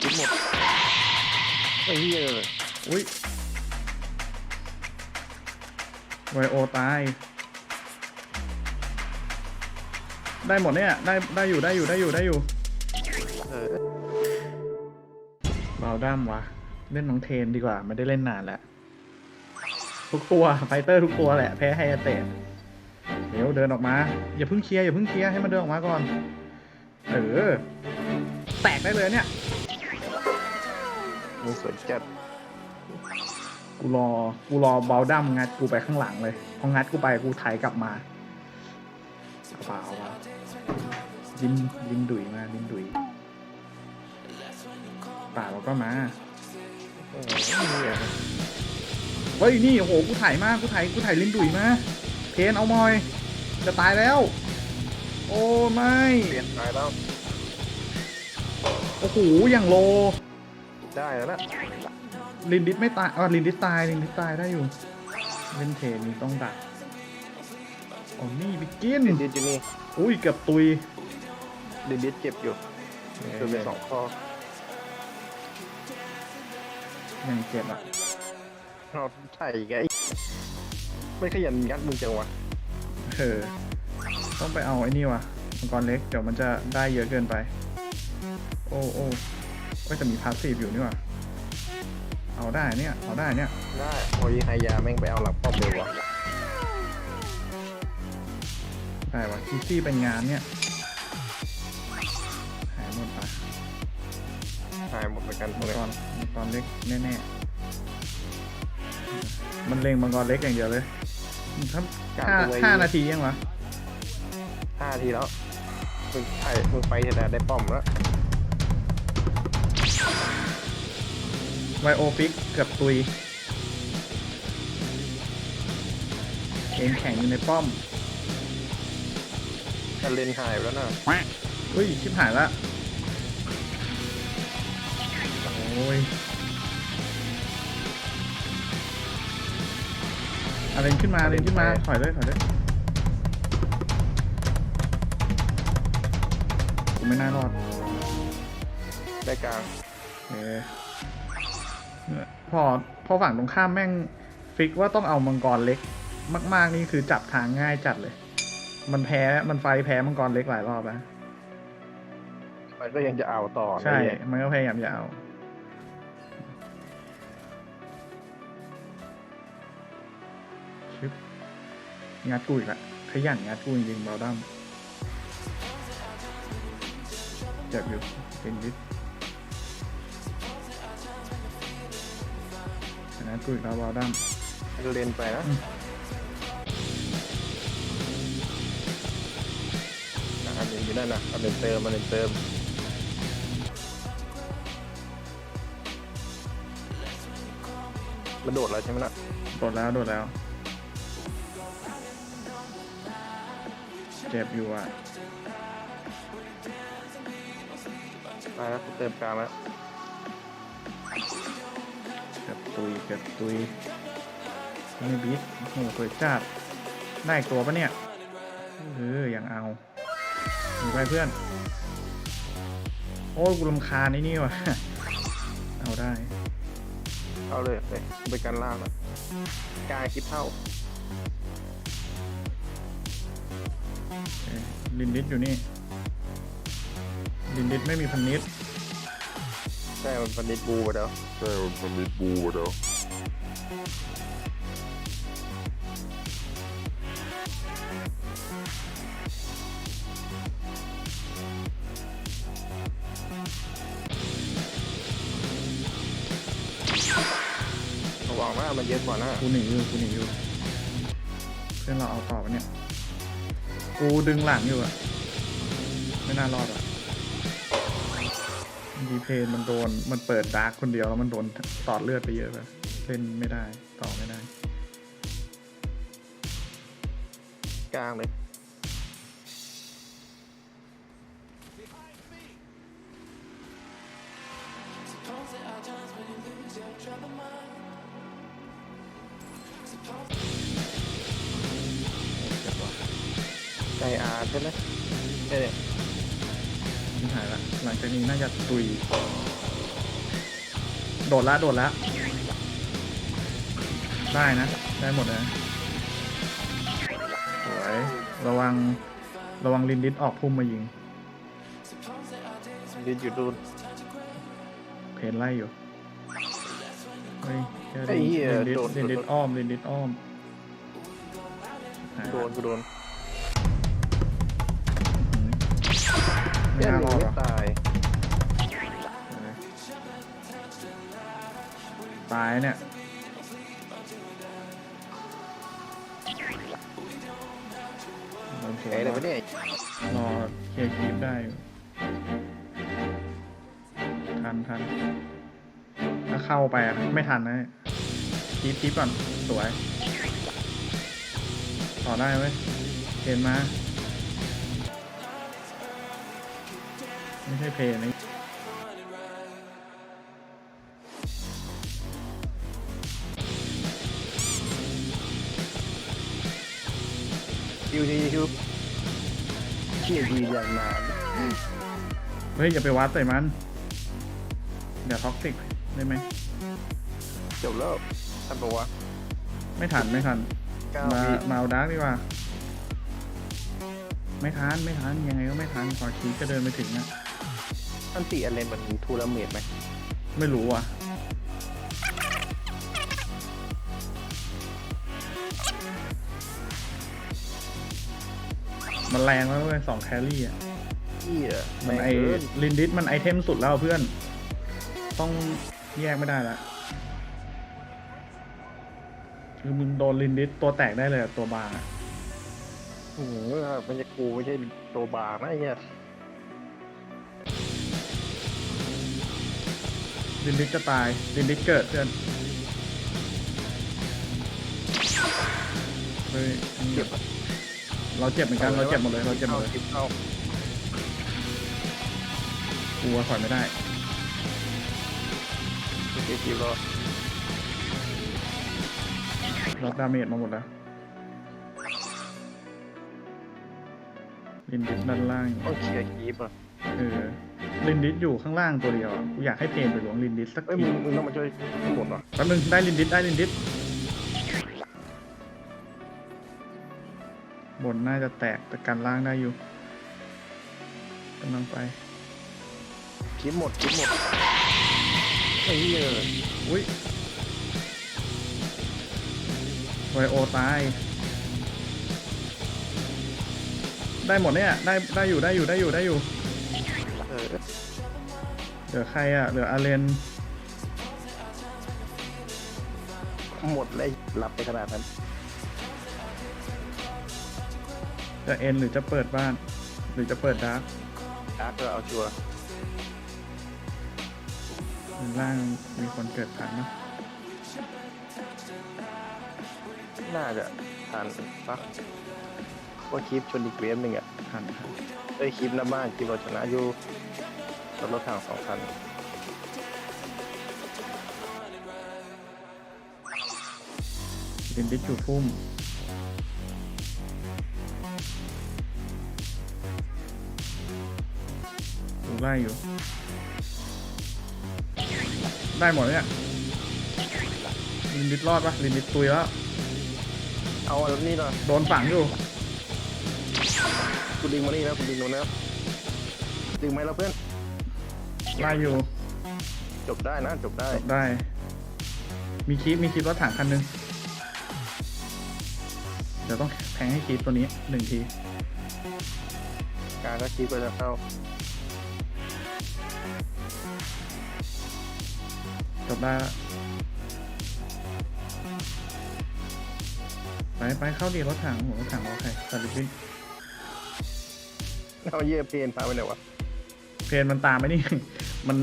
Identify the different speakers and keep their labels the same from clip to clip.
Speaker 1: คิดหมดไอ้เหี้ย
Speaker 2: อุ้ยไวโอตาย ได้หมดเนี่ย ได้ได้อยู่ได้อยู่ได้อยู่ได้อยู่
Speaker 1: เออ
Speaker 2: เบาด้ามวะ เล่นน้องเทนดีกว่า ไม่ได้เล่นนานแล้ว ทุกตัวไฟเตอร์ทุกตัวแหละ แพ้ไฮอาเตะ เดี๋ยวเดินออกมา อย่าเพิ่งเคลียร์อย่าเพิ่งเคลียร์ให้มันเดินออกมาก่อน เออ แตกได้เลยเนี่ย
Speaker 1: มึงสวยจัด
Speaker 2: กูรอ กูรอเบาดัมงัดกูไปข้างหลังเลย พองัดกูไปกูไถกลับมาเอาเปล่าเอาเปล่าลินลินดุยมาลินดุยป่าเราก็มา
Speaker 1: โอ้โหเหี้ย
Speaker 2: เฮ้ยนี่โอ้โหกูถ่ายมากกูถ่ายกูถ่ายลินดุยมาเพนเอามอย จะตายแล้ว โอ้ไม่
Speaker 1: เปลี่ยนตายแล้ว
Speaker 2: โอ้โหอย่างโล
Speaker 1: ได้แล้วนะ
Speaker 2: ลินดิสไม่ตายอ๋อลินดิสตายลินดิสตายได้อยู่เล่นเทนนี่ต้องดักโอ้นี่บิกิน
Speaker 1: ดิดิดอยู่นี่
Speaker 2: อุ้ยเกือบตุย
Speaker 1: ดิดิดเจ็บอยู่คือเป็นสองข้อ
Speaker 2: ยังเจ็บอะ
Speaker 1: เราใช่ไงไม่ขยันงัดมึงจังวะ
Speaker 2: เออต้องไปเอาไอ้นี่ว่ะมังกรเล็ก เดี๋ยวมันจะได้เยอะเกินไป โอ้โอ้เอ้ยแต่มีพาสซีฟอยู่นี่ว่ะเอาได้เนี่ย เอาได้เนี่ย
Speaker 1: ได้โอ้ยไฮยาแม่งไปเอาหลังป้อมเลยวะ
Speaker 2: ได้ว่ะคีซี่เป็นงานเนี่ย หายหมดปะ
Speaker 1: หายหมดเหมือนกัน
Speaker 2: มัง
Speaker 1: เลย
Speaker 2: กรมังกรเล็กแน่ๆ มันเล็งมังกรเล็กอย่างเดียวเลย ถ้าห้าห้านาทียังวะ
Speaker 1: ห้าทีแล้วมึงไอ้มึงไปเถอะนะได้ป้อมแล้ว
Speaker 2: ไวโอฟิกเกือบตุยเองแข่งอยู่ในป้อม
Speaker 1: จะเลนหายไปแล้วนะ
Speaker 2: อุ้ย ชิบหายละโอ้ย อะไรขึ้นมาอะไรขึ้นมาถอยเลยถอยเลยกูไม่น่ารอด
Speaker 1: ได้กลาง
Speaker 2: เออเนี่ยพอพอฝั่งตรงข้ามแม่งฟิกว่าต้องเอามังกรเล็ก มากๆนี่คือจับทางง่ายจัดเลย มันแพ้มันไฟแพ้มังกรเล็กหลายรอบแล้ว
Speaker 1: มันก็ยังจะเอาต่อนะ
Speaker 2: ใช่
Speaker 1: เหี้ย
Speaker 2: มันก็พยายามจะเอา งัดกูอีกละขยันงัดกูจริงๆเบาดัมเจ็บอยู่เป็นนิดงัดกูอีกแล้วเบาดัม
Speaker 1: เลนไปนะ
Speaker 2: อืม
Speaker 1: อะอันนี้อยู่นั่นนะอันเลนเติมอันเลนเติมมันโดดแล้วใช่ไหมล่ะ
Speaker 2: โดดแล้ว โดดแล้ว จ็บอยู่อะ
Speaker 1: มาแล้วเติมกลางแล้ว
Speaker 2: เกือบตุยเกือบตุยไม่บีทโอ้โหสวยจัดได้อีกตัวปะเนี่ยเออยังเอาหนีไปเพื่อน โอ้ยกูรำคาญไอ้นี่ว่ะเอาได้
Speaker 1: เอาเลยไปไปกันล่างแล้วกลางคิดเท่า
Speaker 2: ลินดิสอยู่นี่ ลินดิสไม่มีพันนิด
Speaker 1: ใช่มันเป็นนิดบูไปแล้ว
Speaker 3: ใช่มันมันมีบูเดี๋ยว
Speaker 1: ระวังนะมันเยอะกว่านะ
Speaker 2: กูหนีอยู่กูหนีอยู่เพื่อนเราเอาต่อปะเนี่ย กูดึงหลังอยู่อะไม่น่ารอดอะดีเพนมันโดนมันเปิดดาร์กคนเดียวแล้วมันโดนตอดเลือดไปเยอะเลยเล่นไม่ได้ต่อไม่ได้
Speaker 1: กลางเลย ช่ไหมเออ
Speaker 2: ชิบหายละหลังจากนี้น่าจะตุย โดดละโดดละ ได้นะ ได้หมดนะสวยระวัง ระวังลินดิสออกพุ่มมายิง
Speaker 1: ดินอยู่ดูน
Speaker 2: เพนไล่อยู่ เฮ้ยแค่
Speaker 1: ไอ้เหี้ย
Speaker 2: ลินดิส
Speaker 1: โดน
Speaker 2: ลินดิส
Speaker 1: โดน
Speaker 2: อ้อมลินดิสอ้อมหาย
Speaker 1: โด
Speaker 2: ละ
Speaker 1: นกูโดน
Speaker 2: ไม่
Speaker 1: แค่
Speaker 2: น่า
Speaker 1: ห
Speaker 2: ร
Speaker 1: นึ่
Speaker 2: องด
Speaker 1: ไม่
Speaker 2: หรอ
Speaker 1: ตาย
Speaker 2: ตายเนี่ยโดนสว
Speaker 1: ไอ้
Speaker 2: ย
Speaker 1: อะไรวะเนี่ย
Speaker 2: รอเคลียร์คลิปได้อยู่ทันทันถ้าเข้าไปอะไม่ทันนะคลิปคลิปก่อน สวย ต่อได้เว้ยเพนมา ไม่ใช่เพนนะ
Speaker 1: คิวทีคิวเชี่ยดีอย่างนาน
Speaker 2: เฮ้ย อย่าไปวัดใส่มัน เดี๋ยวท็อกซิกได้ไหม
Speaker 1: จบแล้วท่านบอกว่า
Speaker 2: ไม่ทันไม่ทัน
Speaker 1: เก้า
Speaker 2: มา
Speaker 1: วิ
Speaker 2: มาเอาดาร์กดีกว่า ไม่ทันไม่ทันยังไงก็ไม่ทันพอคีก็เดินไปถึงนะ
Speaker 1: ท่านตีอะไรเหมือนทูราเมดไหม
Speaker 2: ไม่รู้อะ มันแรงแล้วเว้ยสองแครี่อะ
Speaker 1: เชี่ย
Speaker 2: มัน
Speaker 1: แรง
Speaker 2: ไอ
Speaker 1: เกิน
Speaker 2: ลินดิสมันไอเทมสุดแล้วเพื่อน ต้องแยกไม่ได้ละคือมึงโดนลินดิสตัวแตกได้เลยอะตัวบางอะ
Speaker 1: โอ้โหมันจะกูไม่ใช่ตัวบาร์นะไอ้เนี่ย
Speaker 2: ลินดิสจะตายลินดิสเกิดเพื่อนเฮ้ยนี่
Speaker 1: เจ็บอะ
Speaker 2: เราเจ็บเหมือนกันเราเจ็บหมดเลยเราเจ็บหมดเลย
Speaker 1: อาเอา
Speaker 2: กลัวถอยไม่ได้
Speaker 1: เจ็บคิวรอ
Speaker 2: รับดาเมจมาหมดแล้วลินดิสด้านล่าง
Speaker 1: ต้องเคลียร์คีบอะ
Speaker 2: เออ ลินดิสอยู่ข้างล่างตัวเดียวอะกูอยากให้เพนไปหลวงลินดิสสัก
Speaker 1: เอ้ย
Speaker 2: ที
Speaker 1: มึงมึงต้องมาช่วยข้างบนเหรอ
Speaker 2: แป๊บนึงได้ลินดิสได้ลินดิสบนน่าจะแตกแต่กันล่างได้อยู่กำลังไป
Speaker 1: คีบหมดคีบหมดไอ้เหี้ย
Speaker 2: อุ้ยไวโอตาย ได้หมดเนี่ย ได้ได้อยู่ได้อยู่ได้อยู่ได้อยู่
Speaker 1: เออ
Speaker 2: เห ลือใครอะ เหลืออาเลน
Speaker 1: หมดเลยหลับไปขนาดนั้น
Speaker 2: จะเอ็นหรือจะเปิดบ้าน หรือจะเปิดดาร์ก
Speaker 1: ดาร์กก็เอาชัวร์
Speaker 2: ล่างมีคนเกิดทันเนอะ
Speaker 1: น่าจะทันปะว่าคีบชนอีกเวฟหนึ่งอะ
Speaker 2: ทันทัน
Speaker 1: เอ้ยคีบหน้าบ้านคีบเราชนะอยู่ รถรถถังสองคัน
Speaker 2: ลินดิสอยู่พุ่มดูไล่อยู่ ได้หมดเนี่ยลินดิสรอดปะลินดิสตุยแล้ว
Speaker 1: เอาอันนี้หน่อย
Speaker 2: โดนฝังอยู่
Speaker 1: กูดึงมานี่นะกูดึงโน้นนะดึงไหมเราเพื่อน
Speaker 2: ไล่อยู่
Speaker 1: จบได้นะจบได้
Speaker 2: จบได้ มีคลิปมีคลิปรถถังคันหนึงเดี๋ยวต้องแทงให้คลิปตัวนี้หนึ่งที
Speaker 1: การก็คีบก็จะเข้า
Speaker 2: จบได้ละไปไปเข้าดีรถถังหัวรถถังรอใครสลิปปิ้ง
Speaker 1: เอาเยี่ยเพนพาไปไหนวะ
Speaker 2: เพนมันตามไปนี่ มัน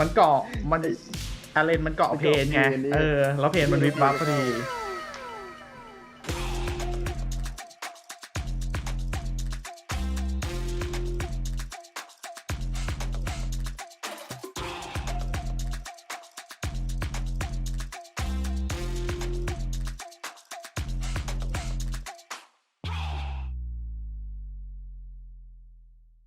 Speaker 2: มันเกาะมันอาเลนมันเกาะเพนไงเออ แล้วเพนมันวิบวับพอดี
Speaker 1: เ